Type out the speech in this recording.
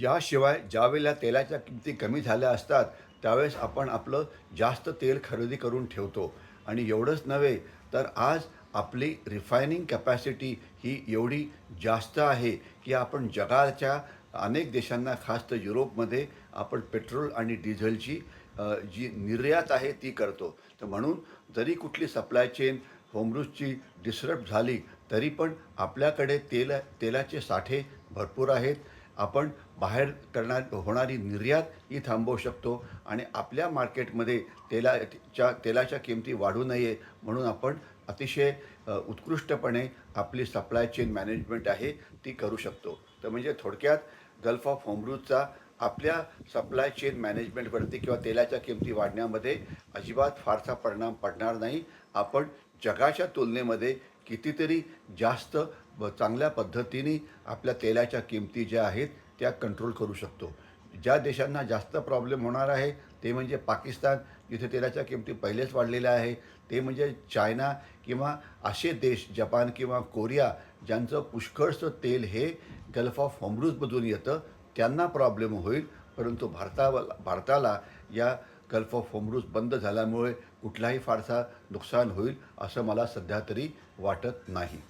याशिवाय ज्यावेळेला तेलाच्या किमती कमी झाल्या असतात त्यावेळेस आपण आपलं जास्त तेल खरेदी करून ठेवतो. आणि एवढंच नव्हे तर आज आपली रिफायनिंग कॅपॅसिटी ही एवढी जास्त आहे की आपण जगाच्या अनेक देशांना खास तर युरोपमध्ये आपण पेट्रोल आणि डिझेलची जी निर्यात आहे ती करतो. तर म्हणून जरी कुठली सप्लाय चेन होमरूजची डिस्टर्ब झाली तरी पण आपल्याकडे तेल तेलाचे साठे भरपूर आहेत. आपण बाहेर करणार होणारी निर्यात ही थांबवू शकतो आणि आपल्या मार्केटमध्ये तेलाच्या तेलाच्या किमती वाढू नये म्हणून आपण अतिशय उत्कृष्टपणे आपली सप्लाय चेन मॅनेजमेंट आहे ती करू शकतो. तर म्हणजे थोडक्यात गल्फ ऑफ होमरूजचा आपल्या सप्लाय चेन मॅनेजमेंटवरती किंवा तेलाच्या किमती वाढण्यामध्ये अजिबात फारसा परिणाम पडणार नाही. आपण जगाच्या तुलनेमध्ये कितीतरी जास्त व चांगल्या पद्धतीने आपल्या तेलाच्या किमती ज्या आहेत त्या कंट्रोल करू शकतो. ज्या देशांना जास्त प्रॉब्लेम होणार आहे ते म्हणजे पाकिस्तान जिथे तेलाच्या किमती पहिलेच वाढलेल्या आहे ते म्हणजे चायना किंवा असे देश जपान किंवा कोरिया ज्यांचं पुष्कळचं तेल हे गल्फ ऑफ होमरूजमधून येतं त्यांना प्रॉब्लेम होईल. परंतु भारता भारताला या गल्फ ऑफ होमरूज बंद झाल्यामुळे कुठलाही फारसा नुकसान होईल असं मला सध्या तरी वाटत नाही.